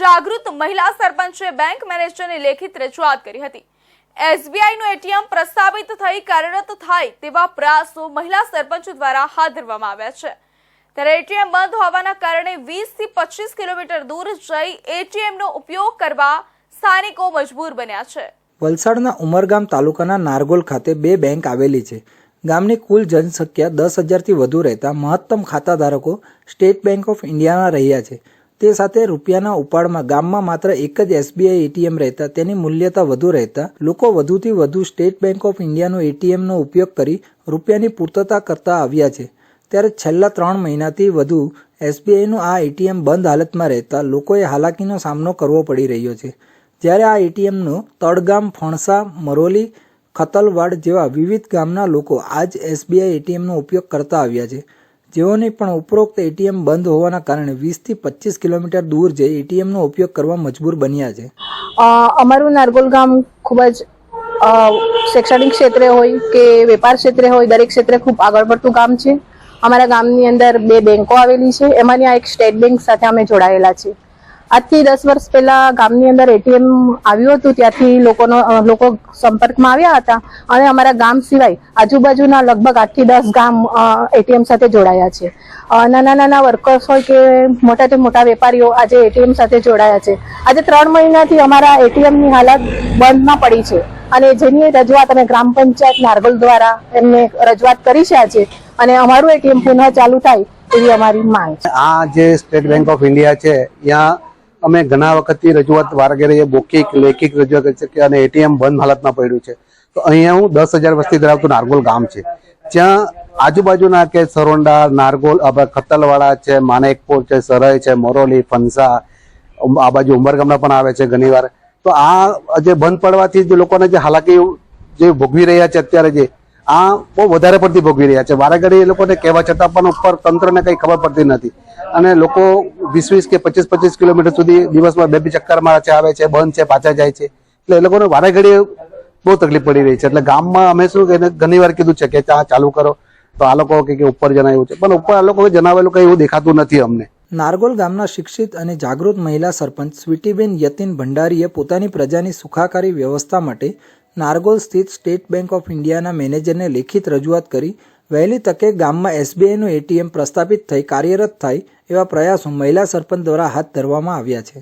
જાગૃત મહિલા સરપંચે બેંક મેનેજરને લેખિત રજૂઆત કરી હતી. એસબીઆઈનું એટીએમ પ્રસ્થાપિત થઈ કાર્યરત થાય તેવા પ્રયાસો મહિલા સરપંચ દ્વારા હાથ ધરવામાં આવ્યા છે. ત્યારે એટીએમ બંધ હોવાના કારણે વીસથી પચીસ કિલોમીટર દૂર જઈ એટીએમનો ઉપયોગ કરવા સ્થાનિકો મજબૂર બન્યા છે. વલસાડના ઉમરગામ તાલુકાના નારગોલ ખાતે બે બેંક આવેલી છે. ગામની કુલ જનસંખ્યા દસ હજારથી વધુ રહેતા મહત્તમ ખાતાધારકો સ્ટેટ બેંક ઓફ ઇન્ડિયાના રહ્યા છે. તે સાથે રૂપિયાના ઉપાડમાં ગામમાં માત્ર એક જ એસબીઆઈ એટીએમ રહેતા, તેની મૂલ્યતા વધુ રહેતા, લોકો વધુથી વધુ સ્ટેટ બેંક ઓફ ઇન્ડિયાનો એટીએમનો ઉપયોગ કરી રૂપિયાની પૂર્તતા કરતા આવ્યા છે. ત્યારે છેલ્લા ત્રણ મહિનાથી વધુ એસબીઆઈનું આ એટીએમ બંધ હાલતમાં રહેતા લોકોએ હાલાકીનો સામનો કરવો પડી રહ્યો છે. જ્યારે આ એટીએમનો તળગામ, ફણસા, મરોલી, ખતલવાડ જેવા વિવિધ ગામના લોકો આજ એસબીઆઈ એટીએમનો ઉપયોગ કરતા આવ્યા છે. જેઓને પણ ઉપરોક્ત એટીએમ બંધ હોવાના કારણે વીસથી પચીસ કિલોમીટર દૂર જઈ એટીએમનો ઉપયોગ કરવા મજબૂર બન્યા છે. અમારું નારગોલ ગામ ખૂબ જ શૈક્ષણિક ક્ષેત્રે હોય કે વેપાર ક્ષેત્રે હોય, દરેક ક્ષેત્રે ખૂબ આગળ પડતું ગામ છે. અમારા ગામની અંદર બે બેંકો આવેલી છે. એમાંની આ એક સ્ટેટ બેંક સાથે અમે જોડાયેલા છે આજથી દસ વર્ષ પહેલા ગામની અંદર એટીએમ આવ્યું હતું, ત્યાંથી લોકોનો લોકો સંપર્કમાં આવ્યા હતા. અને અમારા ગામ સિવાય આજુબાજુના લગભગ આઠથી દસ ગામ એટીએમ સાથે જોડાયા છે. નાના નાના વર્કર્સ હોય કે મોટાથી મોટા વેપારીઓ આજે એટીએમ સાથે જોડાયા છે. આજે ત્રણ મહિનાથી અમારા એટીએમની હાલત બંધમાં પડી છે. અને જેની રજૂઆત અમે ગ્રામ પંચાયત નારગોલ દ્વારા એમને રજૂઆત કરી છે આજે. અને અમારું એટીએમ પુનઃ ચાલુ થાય એવી અમારી માંગ છે. આ જે સ્ટેટ બેંક ઓફ ઇન્ડિયા છે, ત્યાં અમે ઘણા વખતથી રજૂઆત વારગેરે મૌખિક લેખિક રજૂઆત કરી છે કે અને એટીએમ બંધ હાલતમાં પડ્યું છે. તો અહીંયા હું દસ હજાર વસ્તી ધરાવતું નારગોલ ગામ છે. જ્યાં આજુબાજુના કે સરોંડા, નારગોલ આપણે ખત્તલવાડા છે, માણેકપુર છે સરય છે, મોરોલી ફંસા આ બાજુ ઉમરગામના પણ આવે છે ઘણીવાર. તો આ જે બંધ પડવાથી જે લોકોને જે હાલાકી જે ભોગવી રહ્યા છે અત્યારે જે આ બહુ વધારે પડતી ભોગવી રહ્યા છે. વારેઘડી એ લોકોને કહેવા છતાં પણ ઉપર તંત્રને કંઈ ખબર પડતી નથી. અને લોકો વીસ વીસ કે પચીસ પચીસ કિલોમીટર સુધી દિવસમાં બે બે ચક્કર મારા છે, આવે છે, બંધ છે, પાછા જાય છે. એટલે એ લોકોને વારે ઘડી બહુ તકલીફ પડી રહી છે. એટલે ગામમાં અમે શું કે ઘણી વાર કીધું છે કે ચા ચાલુ કરો. તો આ લોકો કે ઉપર જણાવ્યું છે. પણ ઉપર આ લોકો જણાવેલું કંઈ એવું દેખાતું નથી અમને. નારગોલ ગામના શિક્ષિત અને જાગૃત મહિલા સરપંચ સ્વીટીબેન યતિન ભંડારીએ પોતાની પ્રજાની સુખાકારી વ્યવસ્થા માટે નારગોલ સ્થિત સ્ટેટ બેંક ઓફ ઇન્ડિયાના મેનેજરને લેખિત રજૂઆત કરી, વહેલી તકે ગામમાં એસબીઆઈનું એટીએમ પ્રસ્થાપિત થઈ, કાર્યરત થાય એવા પ્રયાસો મહિલા સરપંચ દ્વારા હાથ ધરવામાં આવ્યા છે.